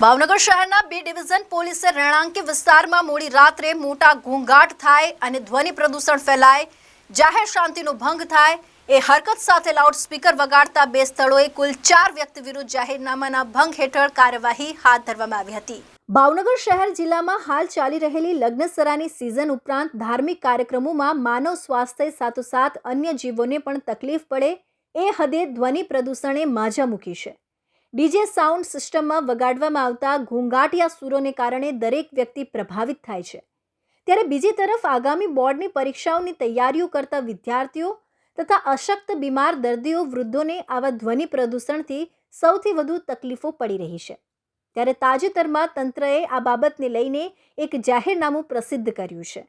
ભાવનગર શહેરના B division પોલીસે રહેણાંકી વિસ્તારમાં મોડી રાત્રે મોટા ઘોંઘાટ થાય અને ધ્વનિ પ્રદૂષણ ફેલાય, જાહેર શાંતિનો ભંગ થાય. એ હરકત સાથે લાઉડસ્પીકર વગાડતા બે સ્થળોએ કુલ ચાર વ્યક્તિ વિરુદ્ધ જાહેરનામાના ભંગ હેઠળ કાર્યવાહી હાથ ધરવામાં આવી હતી. ભાવનગર શહેર જિલ્લામાં હાલ ચાલી રહેલી લગ્નસરાની સિઝન ઉપરાંત ધાર્મિક કાર્યક્રમોમાં માનવ સ્વાસ્થ્ય સાથોસાથ અન્ય જીવોને પણ તકલીફ પડે, એ હદે ધ્વનિ પ્રદૂષણે માજા મૂકી છે. ડીજે સાઉન્ડ સિસ્ટમમાં વગાડવામાં આવતા ઘોંઘાટિયા સૂરોને કારણે દરેક વ્યક્તિ પ્રભાવિત થાય છે. ત્યારે બીજી તરફ આગામી બોર્ડની પરીક્ષાઓની તૈયારીઓ કરતા વિદ્યાર્થીઓ તથા અશક્ત બીમાર દર્દીઓ વૃદ્ધોને આવા ધ્વનિ પ્રદૂષણથી સૌથી વધુ તકલીફો પડી રહી છે. ત્યારે તાજેતરમાં તંત્રએ આ બાબતને લઈને એક જાહેરનામું પ્રસિદ્ધ કર્યું છે.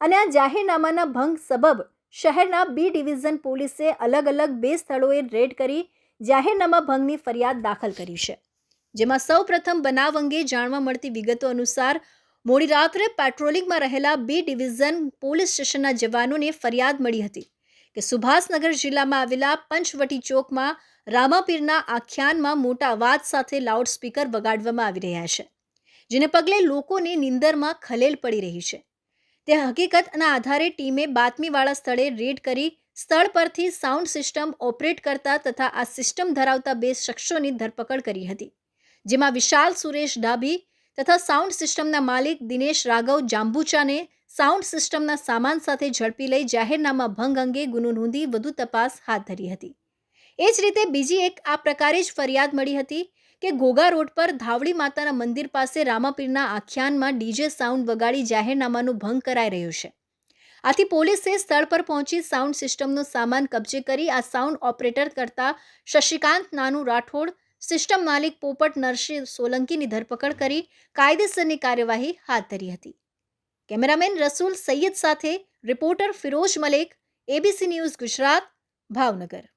અને આ જાહેરનામાના ભંગ સબબ શહેરના બી ડિવિઝન પોલીસે અલગ અલગ બે સ્થળોએ રેડ કરી જાહેરનામા ભંગની ફરિયાદ દાખલ કરી છે. જેમાં સૌ પ્રથમ બનાવ અંગે જાણવા મળતી વિગતો અનુસાર મોડી રાત્રે પેટ્રોલિંગમાં રહેલા બી ડિવિઝન પોલીસ સ્ટેશનના જવાનોને ફરિયાદ મળી હતી કે સુભાષનગર જિલ્લામાં આવેલા પંચવટી ચોકમાં રામાપીરના આખ્યાનમાં મોટા અવાજ સાથે લાઉડસ્પીકર વગાડવામાં આવી રહ્યા છે, જેને પગલે લોકોને નિંદરમાં ખલેલ પડી રહી છે. તે હકીકતના આધારે ટીમે બાતમીવાળા સ્થળે રેડ કરી સ્થળ પરથી સાઉન્ડ સિસ્ટમ ઓપરેટ કરતા તથા આ સિસ્ટમ ધરાવતા બે શખ્સોની ધરપકડ કરી હતી, જેમાં વિશાલ સુરેશ ડાભી તથા સાઉન્ડ સિસ્ટમના માલિક દિનેશ રાઘવ જાંબુચાને સાઉન્ડ સિસ્ટમના સામાન સાથે ઝડપી લઈ જાહેરનામા ભંગ અંગે ગુનો નોંધી વધુ તપાસ હાથ ધરી હતી. એ જ રીતે બીજી એક આ પ્રકારે જ ફરિયાદ મળી હતી કે ઘોઘા રોડ પર ધાવડી માતાના મંદિર પાસે રામાપીરના આખ્યાનમાં ડીજે સાઉન્ડ વગાડી જાહેરનામાનો ભંગ કરાઈ રહ્યો છે. આથી પોલીસે સ્થળ પર પહોંચી સાઉન્ડ સિસ્ટમનો સામાન કબજે કરી આ સાઉન્ડ ઓપરેટર કરતા શશિકાંત નાનુ રાઠોડ, સિસ્ટમ માલિક પોપટ નરસિંહ સોલંકીની ધરપકડ કરી, કાયદેસરની કાર્યવાહી હાથ ધરી હતી. કેમેરામેન રસૂલ સૈયદ સાથે reporter Firoz Malek, ABC news Gujarat, Bhavnagar.